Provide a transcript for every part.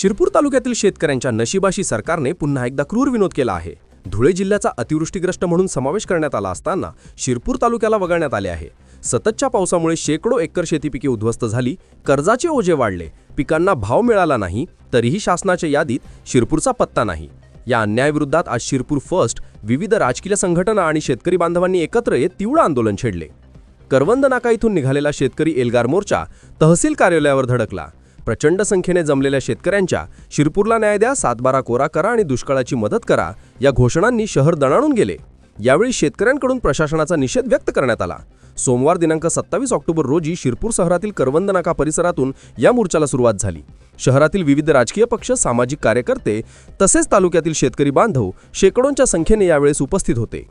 शिरपूर तालुक्यातील शेतकऱ्यांच्या नशिबाशी सरकारने पुन्हा एकदा क्रूर विनोद केला आहे. धुळे जिल्ह्याचा अतिवृष्टीग्रस्त म्हणून समावेश करण्यात आला असताना शिरपूर तालुक्याला वगळण्यात आले आहे. सततच्या पावसामुळे शेकडो एकर शेतीपिके उद्ध्वस्त झाली कर्जाचे ओझे वाढले पिकांना भाव मिळाला नाही तरीही शासनाच्या यादीत शिरपूरचा पत्ता नाही. या अन्यायाविरोधात आज शिरपूर फर्स्ट विविध राजकीय संघटना आणि शेतकरी बांधवांनी एकत्र येत तीव्र आंदोलन छेडले. करवंद नाका इथून निघालेला शेतकरी एल्गार मोर्चा तहसील कार्यालयावर धडकला. प्रचंड संख्येने जमलेल्या शेतकऱ्यांच्या शिरपूरला न्याय द्या सातबारा कोरा करा आणि दुष्काळाची मदत करा या घोषणांनी शहर दणाणून गेले. यावेळी शेतकऱ्यांकडून प्रशासनाचा निषेध व्यक्त करण्यात आला. सोमवार दिनांक सत्तावीस ऑक्टोबर रोजी शिरपूर शहरातील करवंद नाका परिसरातून या मोर्चाला सुरुवात झाली. शहरातील विविध राजकीय पक्ष सामाजिक कार्यकर्ते तसेच तालुक्यातील शेतकरी बांधव शेकडोंच्या संख्येने यावेळेस उपस्थित होते.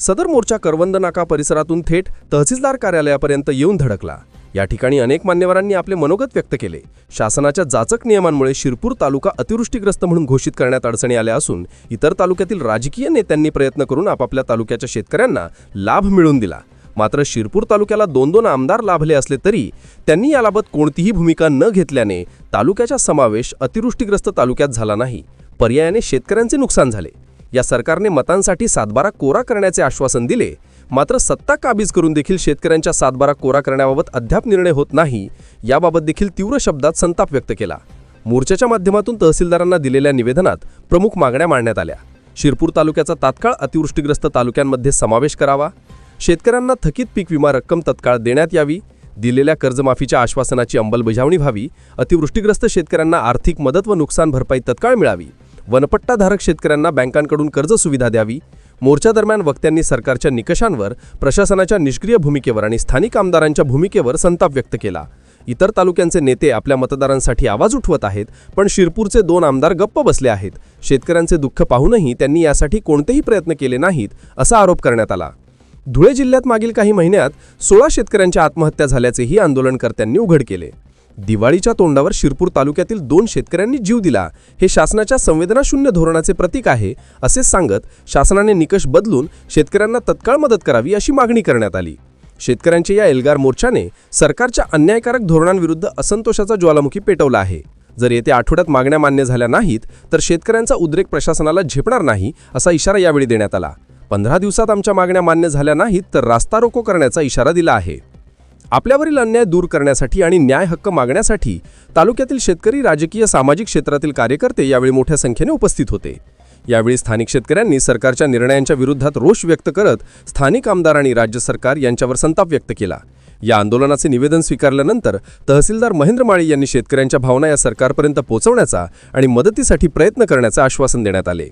सदर मोर्चा करवंद नाका परिसरातून थेट तहसीलदार कार्यालयापर्यंत येऊन धडकला. या ठिकाणी अनेक मान्यवरांनी आपले मनोगत व्यक्त केले. शासनाच्या जाचक नियमांमुळे शिरपूर तालुका अतिवृष्टीग्रस्त म्हणून घोषित करण्यात अडचणी आल्या असून इतर तालुक्यातील राजकीय नेत्यांनी प्रयत्न करून आपापल्या तालुक्याच्या शेतकऱ्यांना लाभ मिळवून दिला. मात्र शिरपूर तालुक्याला दोन दोन आमदार लाभले असले तरी त्यांनी याबाबत कोणतीही भूमिका न घेतल्याने तालुक्याचा समावेश अतिवृष्टीग्रस्त तालुक्यात झाला नाही. पर्यायाने शेतकऱ्यांचे नुकसान झाले. या सरकारने मतांसाठी सातबारा कोरा करण्याचे आश्वासन दिले. मात्र सत्ता काबीज करून देखील शेतकऱ्यांच्या सातबारा कोरा करण्याबाबत अद्याप निर्णय होत नाही याबाबत देखील तीव्र शब्दात संताप व्यक्त केला. मोर्चाच्या माध्यमातून तहसीलदारांना दिलेल्या निवेदनात प्रमुख मागण्या मांडण्यात आल्या. शिरपूर तालुक्याचा तात्काळ अतिवृष्टीग्रस्त तालुक्यांमध्ये समावेश करावा शेतकऱ्यांना थकीत पीक विमा रक्कम तत्काळ देण्यात यावी दिलेल्या कर्जमाफीच्या आश्वासनाची अंमलबजावणी व्हावी अतिवृष्टीग्रस्त शेतकऱ्यांना आर्थिक मदत व नुकसान भरपाई तत्काळ मिळावी वनपट्टाधारक शेतकऱ्यांना बँकांकडून कर्ज सुविधा द्यावी मोर्चादरम्यान वक्त्यांनी सरकारच्या निकषांवर प्रशासनाच्या निष्क्रिय भूमिकेवर आणि स्थानिक आमदारांच्या भूमिकेवर संताप व्यक्त केला. इतर तालुक्यांचे नेते आपल्या मतदारांसाठी आवाज उठवत आहेत पण शिरपूरचे दोन आमदार गप्प बसले आहेत. शेतकऱ्यांचे दुःख पाहूनही त्यांनी यासाठी कोणतेही प्रयत्न केले नाहीत असा आरोप करण्यात आला. धुळे जिल्ह्यात मागील काही महिन्यात सोळा शेतकऱ्यांच्या आत्महत्या झाल्याचेही आंदोलनकर्त्यांनी उघड केले. दिवाळीच्या तोंडावर शिरपूर तालुक्यातील दोन शेतकऱ्यांनी जीव दिला. हे शासनाच्या संवेदनाशून्य धोरणाचे प्रतीक आहे असे सांगत शासनाने निकष बदलून शेतकऱ्यांना तत्काळ मदत करावी अशी मागणी करण्यात आली. शेतकऱ्यांच्या या एल्गार मोर्चाने सरकारच्या अन्यायकारक धोरणांविरुद्ध असंतोषाचा ज्वालामुखी पेटवला आहे. जर येत्या आठवड्यात मागण्या मान्य झाल्या नाहीत तर शेतकऱ्यांचा उद्रेक प्रशासनाला झेपणार नाही असा इशारा यावेळी देण्यात आला. पंधरा दिवसात आमच्या मागण्या मान्य झाल्या नाहीत तर रास्ता रोको करण्याचा इशारा दिला आहे. आपल्यावरील अन्याय दूर करण्यासाठी आणि न्याय हक्क मागण्यासाठी तालुक्यातील शेतकरी राजकीय सामाजिक क्षेत्रातील कार्यकर्ते यावेळी मोठ्या संख्येने उपस्थित होते. यावेळी स्थानिक शेतकऱ्यांनी सरकारच्या निर्णयांच्या विरोधात रोष व्यक्त करत स्थानिक आमदार आणि राज्य सरकार यांच्यावर संताप व्यक्त केला. या आंदोलनाचे निवेदन स्वीकारल्यानंतर तहसीलदार महेंद्र माळी यांनी शेतकऱ्यांच्या भावना या सरकारपर्यंत पोहोचवण्याचा आणि मदतीसाठी प्रयत्न करण्याचं आश्वासन देण्यात आले.